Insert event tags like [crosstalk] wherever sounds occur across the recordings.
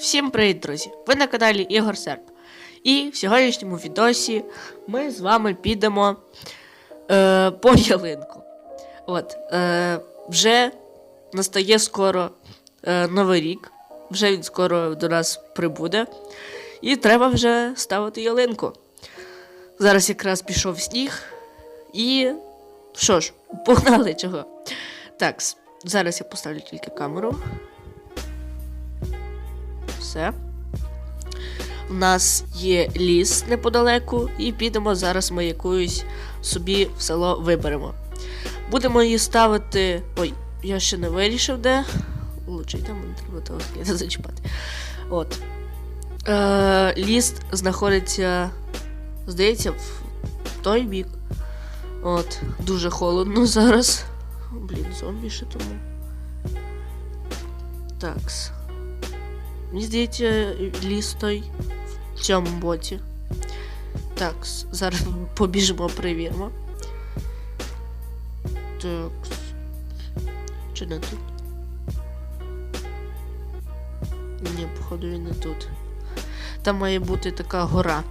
Всім привіт, друзі! Ви на каналі Ігор Серп. І в сьогоднішньому відосі ми з вами підемо е, по ялинку. От, е, вже настає скоро е, Новий рік, вже він скоро до нас прибуде. І треба вже ставити ялинку. Зараз якраз пішов сніг. І що ж, погнали чого. Так, зараз я поставлю тільки камеру. Все. У нас є ліс неподалеку, і підемо зараз ми якусь собі в село виберемо. Будемо її ставити. Ой, я ще не вирішив, де. Лучше мені треба того зачіпати. От. Е, ліс знаходиться, здається, в той бік. От, дуже холодно зараз. Блін, зомбі ще тому. Такс. Здається, ліс той в цьому боці. Так, зараз [laughs] побіжимо, перевіримо. Так. Чи не тут? Ні, походу він не тут. Там має бути така гора.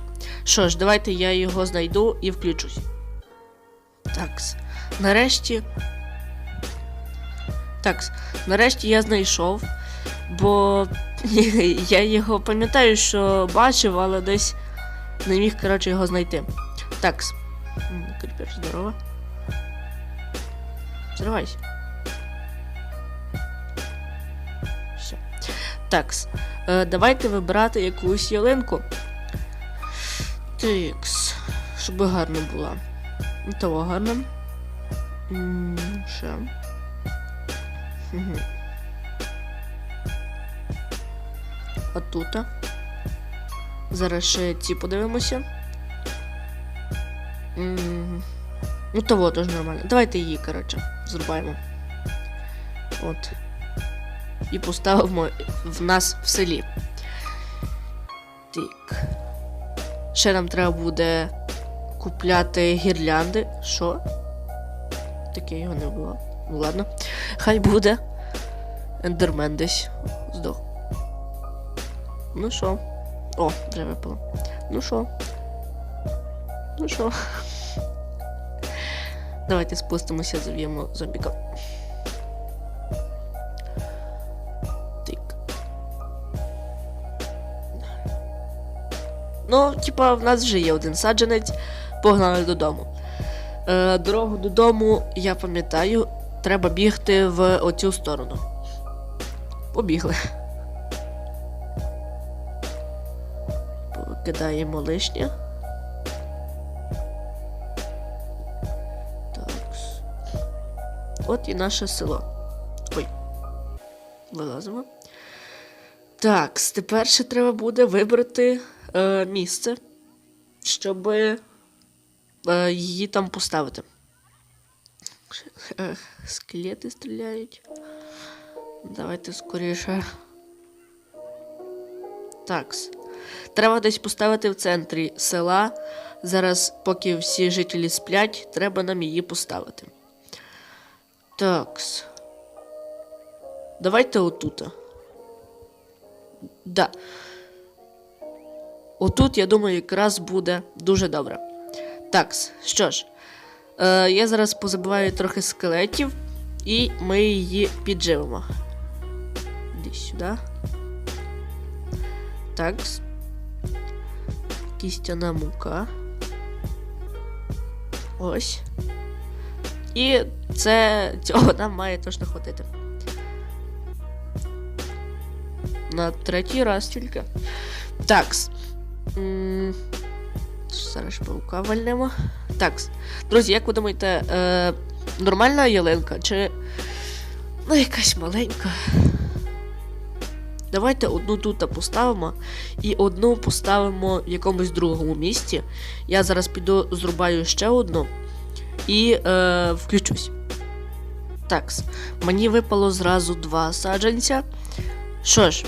Що ж, давайте я його знайду і включусь. Такс. Нарешті. Такс. Нарешті я знайшов. Бо я його пам'ятаю, що бачив, але десь не міг, коротше, його знайти. Такс. М, Кріпер, здорово. Зривайся. Все. Такс. Е, давайте вибирати якусь ялинку. Тикс. Щоб гарно була. Того гарно. Ще. Угу. А тут. Зараз ще ці подивимося. М, Ну, того теж нормально. Давайте її, коротше, зрубаємо. От. І поставимо в нас в селі. Так. Ще нам треба буде купляти гірлянди. Що? Таке його не було. Ну ладно. Хай буде. Ендермен десь. Здох. Ну що? О, вже випало. Ну що? Ну що? Давайте спустимося, зав'ємо зомбіка. Так. Ну, типа, в нас вже є один саджанець. Погнали додому. Е, дорогу додому, я пам'ятаю, треба бігти в оцю сторону. Побігли. Покидаємо лишнє. Так. От і наше село. Ой. Вилазимо. Так, тепер ще треба буде вибрати е, місце, щоб е, її там поставити. Е, скелети стріляють. Давайте скоріше. Такс. Треба десь поставити в центрі села. Зараз, поки всі жителі сплять, треба нам її поставити. Такс. Давайте отут. Да. Отут, я думаю, якраз буде дуже добре. Такс, що ж, е, я зараз позабиваю трохи скелетів, і ми її підживемо. Іди сюди. Такс. Кістяна мука. Ось. І це цього нам має точно хватити. На третій раз тільки. Такс. Зараз паука вальнемо. Такс. Друзі, як ви думаєте, е, нормальна ялинка чи. Ну, якась маленька. Давайте одну тут поставимо і одну поставимо в якомусь другому місці. Я зараз піду зрубаю ще одну і е, включусь. Такс. Мені випало зразу два саджанця. Що ж,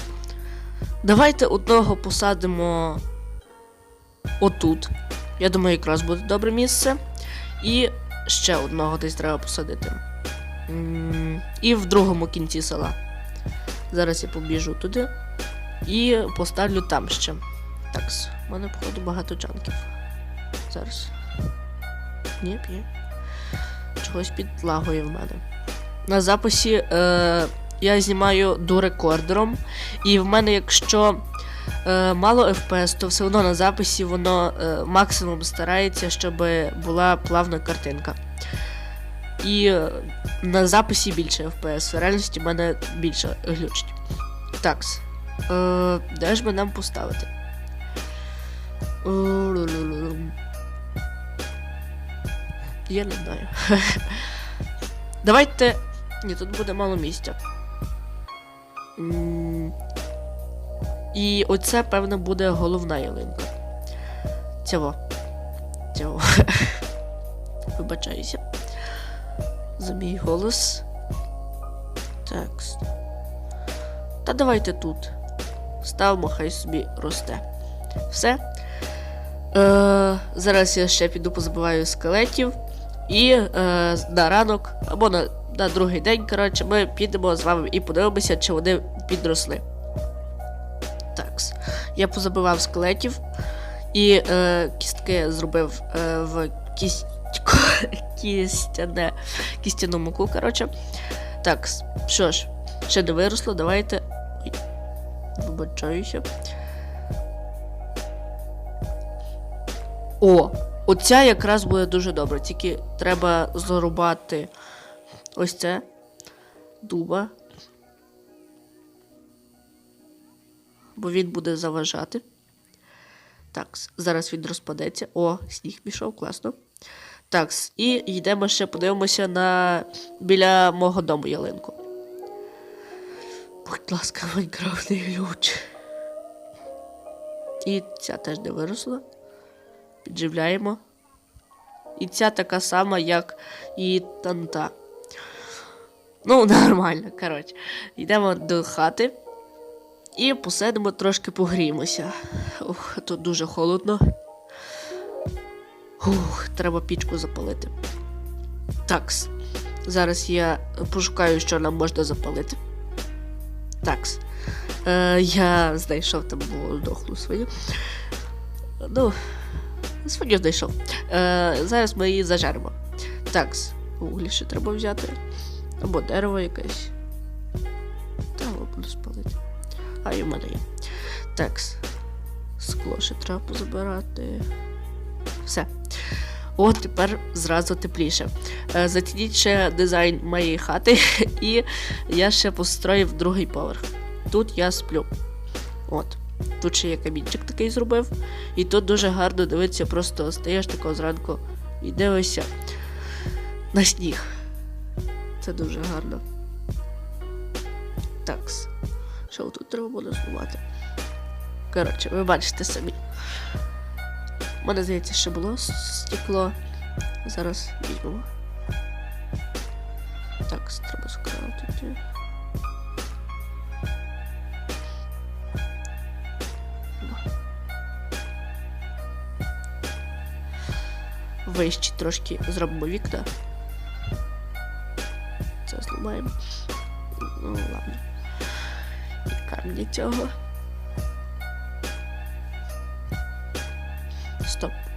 давайте одного посадимо отут. Я думаю, якраз буде добре місце. І ще одного десь треба посадити. І в другому кінці села. Зараз я побіжу туди. І поставлю там ще. Так, в мене, походу, багато чанків. Зараз. Ні, ні. Чогось підлагує в мене. На записі е, я знімаю до рекордером, і в мене, якщо е, мало FPS, то все одно на записі воно е, максимум старається, щоб була плавна картинка. І на записі більше FPS, в реальності мене більше глючить. Так. Е, де ж би нам поставити? Е. Я не знаю. [laughs] Давайте. Ні, тут буде мало місця. І оце, певно, буде головна ялинка. Цього. Цього. [laughs] Вибачаюся. За мій голос. Так. Та давайте тут. Ставимо, хай собі росте. Все. Е, зараз я ще піду позабиваю скелетів. І е, на ранок, або на, на другий день, коротше, ми підемо з вами і подивимося, чи вони підросли. Такс. Я позабивав скелетів і е, кістки зробив е, в кістько, [laughs] кістяне, кістяну муку, коротше. Так, що ж, ще не виросло, давайте. Ой, Вибачаюся. О, оця якраз буде дуже добре. Тільки треба зарубати ось це дуба. Бо він буде заважати. Так, зараз він розпадеться. О, сніг пішов, класно. Так, і йдемо ще подивимося на біля мого дому ялинку. Будь ласка, Майнкрафт не глюч. І ця теж не виросла. Підживляємо. І ця така сама, як і танта. Ну, [laughs] нормально, коротше. Йдемо до хати і посидимо трошки погріємося. Ух, тут дуже холодно. Ух, треба пічку запалити. Такс. Зараз я пошукаю, що нам можна запалити. Такс. Е, я знайшов там було дохлу свою. Ну, свою знайшов. Е, зараз ми її зажаримо. Такс. Углі ще треба взяти. Або дерево якесь. Та буду спалити. А і в мене є. Такс. Скло ще треба позабирати. Все. От тепер зразу тепліше. Е, Зацініть ще дизайн моєї хати, [laughs] і я ще построїв другий поверх. Тут я сплю. От. Тут ще є камінчик такий зробив. І тут дуже гарно дивитися, просто стаєш тако зранку і дивишся на сніг. Це дуже гарно. Такс. Що тут треба буде зламати? Коротше, ви бачите самі. У мене, здається, ще було стекло. Зараз візьмемо. Так, треба скрафтити. Вище трошки зробимо вікна. Це зламаємо. Ну, ладно. І камні цього.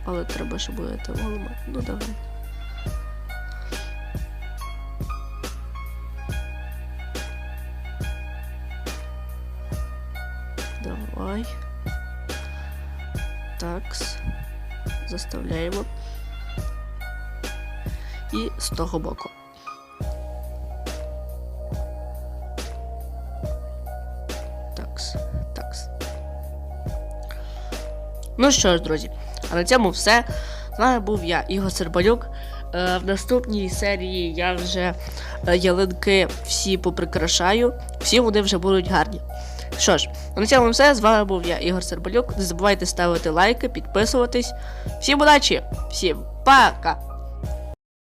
Але треба, щоб це ламати. Ну давай. Давай. Такс. Заставляємо. І з того боку. Такс. Такс. Ну що ж, друзі, а на цьому все. З вами був я, Ігор Сербалюк. Е, в наступній серії я вже е, ялинки всі поприкрашаю, всі вони вже будуть гарні. Що ж, на цьому все. З вами був я, Ігор Сербалюк. Не забувайте ставити лайки, підписуватись. Всім удачі! Всім пока!